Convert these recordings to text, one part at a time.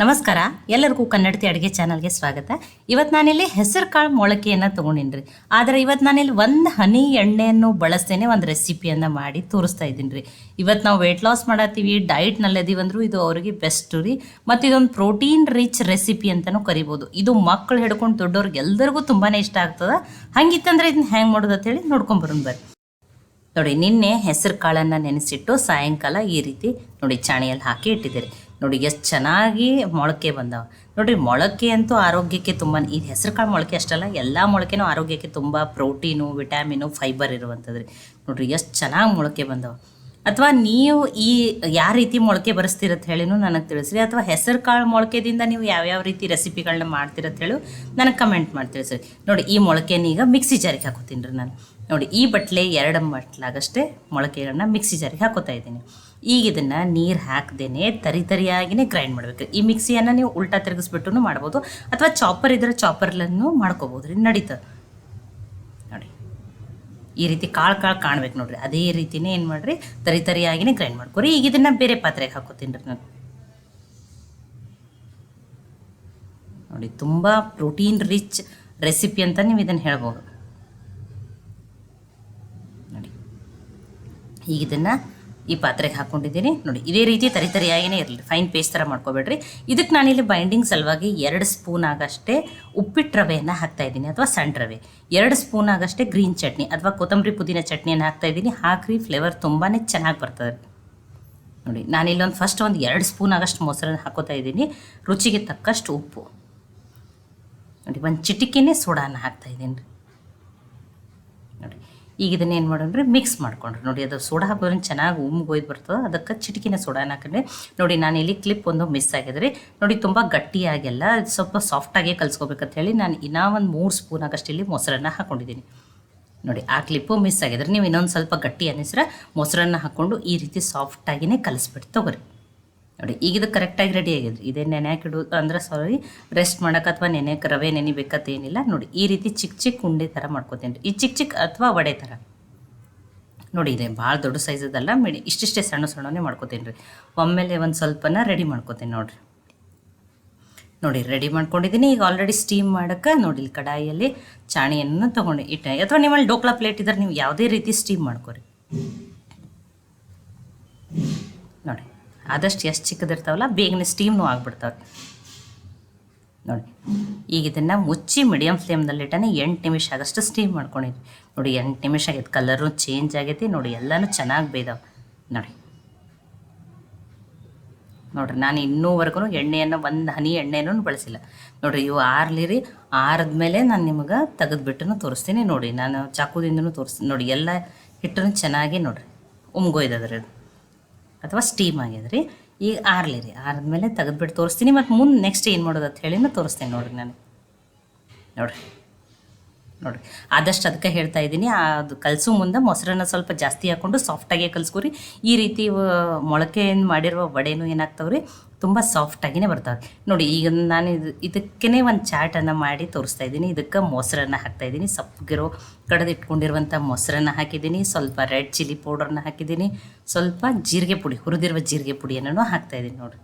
ನಮಸ್ಕಾರ. ಎಲ್ಲರಿಗೂ ಕನ್ನಡತಿ ಅಡುಗೆ ಚಾನಲ್ಗೆ ಸ್ವಾಗತ. ಇವತ್ತು ನಾನಿಲ್ಲಿ ಹೆಸರು ಕಾಳು ಮೊಳಕೆಯನ್ನು ತೊಗೊಂಡಿನಿ ರೀ ಆದರೆ ಇವತ್ತು ನಾನಿಲ್ಲಿ ಒಂದು ಹನಿ ಎಣ್ಣೆಯನ್ನು ಬಳಸ್ತೇನೆ, ಒಂದು ರೆಸಿಪಿಯನ್ನು ಮಾಡಿ ತೋರಿಸ್ತಾ ಇದ್ದೀನಿ ರೀ ಇವತ್ತು ನಾವು ವೆಯ್ಟ್ ಲಾಸ್ ಮಾಡತ್ತೀವಿ ಡಯಟ್ನಲ್ಲಿ ಅದೀವಂದ್ರೂ ಇದು ಅವರಿಗೆ ಬೆಸ್ಟ್ ರೀ. ಮತ್ತು ಇದೊಂದು ಪ್ರೋಟೀನ್ ರಿಚ್ ರೆಸಿಪಿ ಅಂತಲೂ ಕರಿಬೋದು. ಇದು ಮಕ್ಕಳು ಹಿಡ್ಕೊಂಡು ದೊಡ್ಡವ್ರಿಗೆ ಎಲ್ಲರಿಗೂ ತುಂಬಾ ಇಷ್ಟ ಆಗ್ತದೆ. ಹಂಗಿತ್ತಂದ್ರೆ ಇದನ್ನ ಹ್ಯಾಂಗೆ ಮಾಡೋದು ಅಂತೇಳಿ ನೋಡ್ಕೊಂಬರೋಣ ಬರ್ರಿ. ನೋಡಿ, ನಿನ್ನೆ ಹೆಸರು ಕಾಳನ್ನು ನೆನೆಸಿಟ್ಟು ಸಾಯಂಕಾಲ ಈ ರೀತಿ ನೋಡಿ, ಚಾಣಿಯಲ್ಲಿ ಹಾಕಿ ಇಟ್ಟಿದ್ದೀರಿ. ನೋಡಿ ಎಷ್ಟು ಚೆನ್ನಾಗಿ ಮೊಳಕೆ ಬಂದವ. ನೋಡಿರಿ ಮೊಳಕೆ ಅಂತೂ ಆರೋಗ್ಯಕ್ಕೆ ತುಂಬ, ಈ ಹೆಸರು ಕಾಳು ಮೊಳಕೆ ಅಷ್ಟಲ್ಲ, ಎಲ್ಲ ಮೊಳಕೆನೂ ಆರೋಗ್ಯಕ್ಕೆ ತುಂಬ ಪ್ರೋಟೀನು ವಿಟಾಮಿನು ಫೈಬರ್ ಇರುವಂಥದ್ದು ರೀ ನೋಡಿರಿ ಎಷ್ಟು ಚೆನ್ನಾಗಿ ಮೊಳಕೆ ಬಂದವ. ಅಥವಾ ನೀವು ಈ ಯಾವ ರೀತಿ ಮೊಳಕೆ ಬರೆಸ್ತೀರತ್ ಹೇಳಿನೂ ನನಗೆ ತಿಳಿಸ್ರಿ. ಅಥವಾ ಹೆಸರು ಕಾಳು ಮೊಳಕೆದಿಂದ ನೀವು ಯಾವ್ಯಾವ ರೀತಿ ರೆಸಿಪಿಗಳನ್ನ ಅಂತ ಹೇಳು ನನಗೆ ಕಮೆಂಟ್ ಮಾಡಿ ತಿಳಿಸ್ರಿ. ನೋಡಿ, ಈ ಮೊಳಕೆನ ಈಗ ಮಿಕ್ಸಿ ಜಾರಿಗೆ ಹಾಕೋತೀನಿ ರೀ ನಾನು. ನೋಡಿ, ಈ ಬಟ್ಲೆ ಎರಡು ಬಟ್ಲಾಗಷ್ಟೇ ಮೊಳಕೆಗಳನ್ನ ಮಿಕ್ಸಿ ಜಾರಿಗೆ ಹಾಕೋತಾ ಇದ್ದೀನಿ. ಈಗ ಇದನ್ನು ನೀರು ಹಾಕ್ದೇ ತರಿ ತರಿಯಾಗಿನೇ ಗ್ರೈಂಡ್ ಮಾಡಬೇಕು. ಈ ಮಿಕ್ಸಿಯನ್ನು ನೀವು ಉಲ್ಟಾ ತಿರುಗಿಸ್ಬಿಟ್ಟು ಮಾಡ್ಬೋದು. ಅಥವಾ ಚಾಪರ್ ಇದ್ರೆ ಚಾಪರ್ಲನ್ನು ಮಾಡ್ಕೋಬೋದು ರೀ ನಡೀತದೆ. ನೋಡಿ ಈ ರೀತಿ ಕಾಳು ಕಾಳು ಕಾಣ್ಬೇಕು ನೋಡ್ರಿ. ಅದೇ ರೀತಿನೇ ಏನು ಮಾಡ್ರಿ? ತರಿ ತರಿಯಾಗಿನೇ ಗ್ರೈಂಡ್ ಮಾಡ್ಕೊರಿ. ಈಗ ಇದನ್ನು ಬೇರೆ ಪಾತ್ರೆಗೆ ಹಾಕೋತೀನಿ ರೀ ನಾನು. ನೋಡಿ, ತುಂಬ ಪ್ರೋಟೀನ್ ರಿಚ್ ರೆಸಿಪಿ ಅಂತ ನೀವು ಇದನ್ನು ಹೇಳ್ಬೋದು. ನೋಡಿ, ಈಗ ಇದನ್ನು ಈ ಪಾತ್ರೆಗೆ ಹಾಕ್ಕೊಂಡಿದ್ದೀನಿ ನೋಡಿ, ಇದೇ ರೀತಿ ತರಿ ತರಿಯಾಗಿನೇ ಇರಲಿ. ಫೈನ್ ಪೇಸ್ಟ್ ಥರ ಮಾಡ್ಕೋಬೇಡ್ರಿ. ಇದಕ್ಕೆ ನಾನಿಲ್ಲಿ ಬೈಂಡಿಂಗ್ ಸಲುವಾಗಿ ಎರಡು ಸ್ಪೂನ್ ಆಗಷ್ಟೇ ಉಪ್ಪಿಟ್ಟು ರವೆಯನ್ನು ಹಾಕ್ತಾ ಇದ್ದೀನಿ ಅಥವಾ ಸಣ್ಣ ರವೆ. ಎರಡು ಸ್ಪೂನ್ ಆಗಷ್ಟೇ ಗ್ರೀನ್ ಚಟ್ನಿ ಅಥವಾ ಕೊತ್ತಂಬರಿ ಪುದೀನ ಚಟ್ನಿಯನ್ನು ಹಾಕ್ತಾ ಇದ್ದೀನಿ. ಹಾಕ್ರಿ ಫ್ಲೇವರ್ ತುಂಬಾ ಚೆನ್ನಾಗಿ ಬರ್ತದೆ. ನೋಡಿ ನಾನಿಲ್ಲೊಂದು ಫಸ್ಟ್ ಒಂದು ಎರಡು ಸ್ಪೂನ್ ಆಗಷ್ಟು ಮೊಸರನ್ನ ಹಾಕೋತಾ ಇದ್ದೀನಿ. ರುಚಿಗೆ ತಕ್ಕಷ್ಟು ಉಪ್ಪು. ನೋಡಿ, ಒಂದು ಚಿಟಿಕೆನೇ ಸೋಡಾನ ಹಾಕ್ತಾ ಇದ್ದೀನಿ. ನೋಡಿ ಈಗ ಇದನ್ನ ಏನು ಮಾಡೋಣ್ರಿ? ಮಿಕ್ಸ್ ಮಾಡ್ಕೊಂಡ್ರಿ. ನೋಡಿ, ಅದು ಸೋಡಾ ಹಾಕೋದ್ರೆ ಚೆನ್ನಾಗಿ ಉಮ್ಗೊಯ್ದು ಬರ್ತದೆ. ಅದಕ್ಕೆ ಚಿಟಕಿನ ಸೋಡಾನ ಹಾಕಿದ್ರೆ ನೋಡಿ, ನಾನು ಇಲ್ಲಿ ಕ್ಲಿಪ್ ಒಂದು ಮಿಸ್ ಆಗಿದ್ರಿ. ನೋಡಿ, ತುಂಬ ಗಟ್ಟಿಯಾಗೆಲ್ಲ, ಸ್ವಲ್ಪ ಸಾಫ್ಟಾಗಿಯೇ ಕಲ್ಸ್ಕೊಬೇಕಂತ ಹೇಳಿ ನಾನು ಇನ್ನೂ ಒಂದು ಮೂರು ಸ್ಪೂನ್ ಆಗಷ್ಟು ಇಲ್ಲಿ ಮೊಸರನ್ನ ಹಾಕೊಂಡಿದ್ದೀನಿ. ನೋಡಿ, ಆ ಕ್ಲಿಪ್ಪು ಮಿಸ್ ಆಗಿದ್ರೆ. ನೀವು ಇನ್ನೊಂದು ಸ್ವಲ್ಪ ಗಟ್ಟಿ ಅನ್ನಿಸ್ರೆ, ಮೊಸರನ್ನ ಹಾಕ್ಕೊಂಡು ಈ ರೀತಿ ಸಾಫ್ಟಾಗಿಯೇ ಕಲಿಸ್ಬಿಟ್ಟು ತೊಗೊರಿ. ನೋಡಿ ಈಗ ಇದು ಕರೆಕ್ಟಾಗಿ ರೆಡಿ ಆಗಿದ್ರಿ. ಇದೇ ನೆನೆಯಾಕಿಡು ಅಂದ್ರೆ ಸಾರಿ ರೆಸ್ಟ್ ಮಾಡೋಕೆ ಅಥವಾ ನೆನೆಯಕ್ಕೆ ರವೆ ನೆನಿಬೇಕಂತ ಏನಿಲ್ಲ. ನೋಡಿ, ಈ ರೀತಿ ಚಿಕ್ಕ ಚಿಕ್ಕ ಉಂಡೆ ಥರ ಮಾಡ್ಕೋತೀನಿ ಈ ಚಿಕ್ಕ ಚಿಕ್ಕ ಅಥವಾ ವಡೆ ಥರ ನೋಡಿ, ಇದೆ ಭಾಳ ದೊಡ್ಡ ಸೈಜದಲ್ಲ ಮಿಡಿ ಇಷ್ಟಿಷ್ಟೇ ಸಣ್ಣ ಸಣ್ಣನೇ ಮಾಡ್ಕೋತೀನಿ ರೀ. ಒಮ್ಮೆಲೆ ಒಂದು ಸ್ವಲ್ಪನ ರೆಡಿ ಮಾಡ್ಕೋತೀನಿ ನೋಡಿರಿ. ನೋಡಿ ರೆಡಿ ಮಾಡ್ಕೊಂಡಿದ್ದೀನಿ ಈಗ ಆಲ್ರೆಡಿ ಸ್ಟೀಮ್ ಮಾಡೋಕ್ಕೆ ನೋಡಿ, ಇಲ್ಲಿ ಕಡಾಯಿಯಲ್ಲಿ ಚಾಣಿಯನ್ನು ತೊಗೊಂಡು ಇಟ್ಟೆ. ಅಥವಾ ನಿಮ್ಮಲ್ಲಿ ಡೋಕ್ಲಾ ಪ್ಲೇಟ್ ಇದ್ದರೆ ನೀವು ಯಾವುದೇ ರೀತಿ ಸ್ಟೀಮ್ ಮಾಡ್ಕೊರಿ. ನೋಡಿ. ಆದಷ್ಟು ಎಷ್ಟು ಚಿಕ್ಕದಿರ್ತಾವಲ್ಲ ಬೇಗನೆ ಸ್ಟೀಮ್ನು ಆಗಿಬಿಡ್ತಾವೆ ನೋಡಿ, ಈಗ ಇದನ್ನು ಮುಚ್ಚಿ ಮೀಡಿಯಮ್ ಫ್ಲೇಮ್ನಲ್ಲಿಟ್ಟನೆ ಎಂಟು ನಿಮಿಷ ಆಗಷ್ಟು ಸ್ಟೀಮ್ ಮಾಡ್ಕೊಂಡಿದ್ವಿ. ನೋಡಿ, ಎಂಟು ನಿಮಿಷ ಆಗೈತೆ ಕಲರು ಚೇಂಜ್ ಆಗೈತಿ, ನೋಡಿ, ಎಲ್ಲನೂ ಚೆನ್ನಾಗಿ ಬೇಯ್ದಾವೆ. ನೋಡಿ. ನೋಡ್ರಿ, ನಾನು ಇನ್ನೂವರೆಗೂ ಎಣ್ಣೆಯನ್ನು, ಒಂದು ಹನಿ ಎಣ್ಣೆನೂ ಬಳಸಿಲ್ಲ. ನೋಡಿರಿ, ಇವು ಆರ್ಲಿ ರೀ, ಆರಿದ್ಮೇಲೆ ನಾನು ನಿಮಗೆ ತೆಗೆದುಬಿಟ್ಟು ತೋರಿಸ್ತೀನಿ. ನೋಡಿ, ನಾನು ಚಾಕುದಿಂದನೂ ತೋರಿಸ್ತೀನಿ. ನೋಡಿ, ಎಲ್ಲ ಹಿಟ್ಟನ್ನು ಚೆನ್ನಾಗಿ ನೋಡಿರಿ ಉಮ್ಗೋಯ್ದದ್ರಿ ಅದು ಅಥವಾ ಸ್ಟೀಮ್ ಆಗ್ಯದ ರೀ ಈಗ ಆರ್ಲಿ ರೀ. ಆರಿದ್ಮೇಲೆ ತೆಗೆದ್ಬಿಟ್ಟು ತೋರಿಸ್ತೀನಿ. ಮತ್ತು ಮುಂದೆ ನೆಕ್ಸ್ಟ್ ಏನು ಮಾಡೋದು ಅಂತ ಹೇಳಿನೂ ತೋರಿಸ್ತೀನಿ ನೋಡ್ರಿ ನಾನು. ನೋಡ್ರಿ. ನೋಡ್ರಿ ಆದಷ್ಟು ಅದಕ್ಕೆ ಹೇಳ್ತಾ ಇದ್ದೀನಿ, ಅದು ಕಲಸು ಮುಂದೆ ಮೊಸರನ್ನ ಸ್ವಲ್ಪ ಜಾಸ್ತಿ ಹಾಕ್ಕೊಂಡು ಸಾಫ್ಟಾಗೆ ಕಲಿಸ್ಕೊರಿ. ಈ ರೀತಿ ಮೊಳಕೆಯನ್ನು ಮಾಡಿರುವ ವಡೆನೂ ಏನಾಗ್ತಾವೆ ರೀ ತುಂಬ ಸಾಫ್ಟಾಗಿಯೇ ಬರ್ತಾವೆ ನೋಡಿ, ಈಗ ನಾನು ಇದು ಇದಕ್ಕೇ ಒಂದು ಚಾಟನ್ನು ಮಾಡಿ ತೋರಿಸ್ತಾ ಇದ್ದೀನಿ. ಇದಕ್ಕೆ ಮೊಸರನ್ನ ಹಾಕ್ತಾ ಇದ್ದೀನಿ. ಸಪ್ಪಗಿರೋ ಕಡೆದಿಟ್ಕೊಂಡಿರುವಂಥ ಮೊಸರನ್ನ ಹಾಕಿದ್ದೀನಿ. ಸ್ವಲ್ಪ ರೆಡ್ ಚಿಲ್ಲಿ ಪೌಡರ್ನ ಹಾಕಿದ್ದೀನಿ. ಸ್ವಲ್ಪ ಜೀರಿಗೆ ಪುಡಿ, ಹುರಿದಿರುವ ಜೀರಿಗೆ ಪುಡಿಯನ್ನು ಹಾಕ್ತಾಯಿದ್ದೀನಿ ನೋಡಿ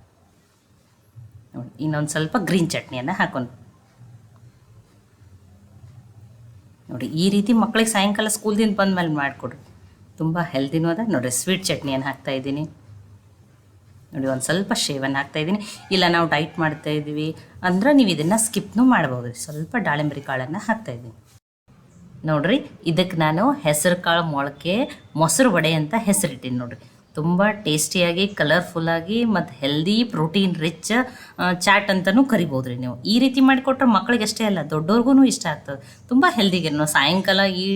ನೋಡಿ, ಇನ್ನೊಂದು ಸ್ವಲ್ಪ ಗ್ರೀನ್ ಚಟ್ನಿಯನ್ನು ಹಾಕೊಂಡು ನೋಡಿ, ಈ ರೀತಿ ಮಕ್ಕಳಿಗೆ ಸಾಯಂಕಾಲ ಸ್ಕೂಲ್ದಿಂದ ಬಂದಮೇಲೆ ಮಾಡಿಕೊಡ್ರಿ. ತುಂಬ ಹೆಲ್ದಿನೂ ಅದ. ನೋಡಿ ಸ್ವೀಟ್ ಚಟ್ನಿಯನ್ನು ಹಾಕ್ತಾ ಇದ್ದೀನಿ. ನೋಡಿ, ಒಂದು ಸ್ವಲ್ಪ ಶೇವನ್ನು ಹಾಕ್ತಾ ಇದ್ದೀನಿ. ಇಲ್ಲ, ನಾವು ಡೈಟ್ ಮಾಡ್ತಾ ಇದ್ದೀವಿ ಅಂದ್ರೆ ನೀವು ಇದನ್ನು ಸ್ಕಿಪ್ನೂ ಮಾಡ್ಬೋದು. ಸ್ವಲ್ಪ ದಾಳಿಂಬರಿ ಕಾಳನ್ನು ಹಾಕ್ತಾ ಇದ್ದೀನಿ. ನೋಡ್ರಿ ಇದಕ್ಕೆ ನಾನು ಹೆಸರು ಕಾಳು ಮೊಳಕೆ ಮೊಸರು ವಡೆ ಅಂತ ಹೆಸರಿಟ್ಟೀನಿ ನೋಡ್ರಿ. ತುಂಬ ಟೇಸ್ಟಿಯಾಗಿ, ಕಲರ್ಫುಲ್ಲಾಗಿ ಮತ್ತು ಹೆಲ್ದಿ ಪ್ರೋಟೀನ್ ರಿಚ್ ಚಾಟ್ ಅಂತಲೂ ಕರಿಬೋದು ರೀ ನೀವು. ಈ ರೀತಿ ಮಾಡಿಕೊಟ್ರೆ ಮಕ್ಕಳಿಗೆ ಅಷ್ಟೇ ಅಲ್ಲ ದೊಡ್ಡವ್ರಿಗೂ ಇಷ್ಟ ಆಗ್ತದೆ. ತುಂಬ ಹೆಲ್ದಿಗೆ ನಾವು ಸಾಯಂಕಾಲ ಈ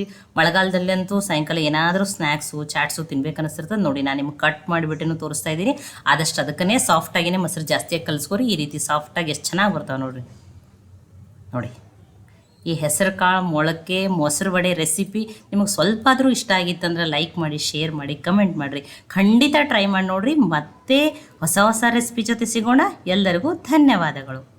ಮಳೆಗಾಲದಲ್ಲಂತೂ ಸಾಯಂಕಾಲ ಏನಾದರೂ ಸ್ನ್ಯಾಕ್ಸು ಚಾಟ್ಸು ತಿನ್ಬೇಕನ್ನಿಸ್ತಿರ್ತದೆ. ನೋಡಿ, ನಾನು ನಿಮ್ಗೆ ಕಟ್ ಮಾಡಿಬಿಟ್ಟು ತೋರಿಸ್ತಾ ಇದ್ದೀನಿ. ಆದಷ್ಟು ಅದಕ್ಕೇ ಸಾಫ್ಟಾಗಿಯೇ ಮೊಸರು ಜಾಸ್ತಿಯಾಗಿ ಕಲಿಸ್ಕೊರಿ. ಈ ರೀತಿ ಸಾಫ್ಟಾಗಿ ಎಷ್ಟು ಚೆನ್ನಾಗಿ ಬರ್ತಾವೆ ನೋಡಿರಿ. ನೋಡಿ. ಈ ಹೆಸರು ಕಾಳು ಮೊಳಕೆ, ಮೊಸರು ವಡೆ ರೆಸಿಪಿ ನಿಮಗೆ ಸ್ವಲ್ಪ ಆದರೂ ಇಷ್ಟ ಆಗಿತ್ತಂದ್ರೆ ಲೈಕ್ ಮಾಡಿ ಶೇರ್ ಮಾಡಿ ಕಮೆಂಟ್ ಮಾಡಿರಿ. ಖಂಡಿತ ಟ್ರೈ ಮಾಡಿ ನೋಡಿರಿ. ಮತ್ತೆ ಹೊಸ ಹೊಸ ರೆಸಿಪಿ ಜೊತೆ ಸಿಗೋಣ. ಎಲ್ಲರಿಗೂ ಧನ್ಯವಾದಗಳು.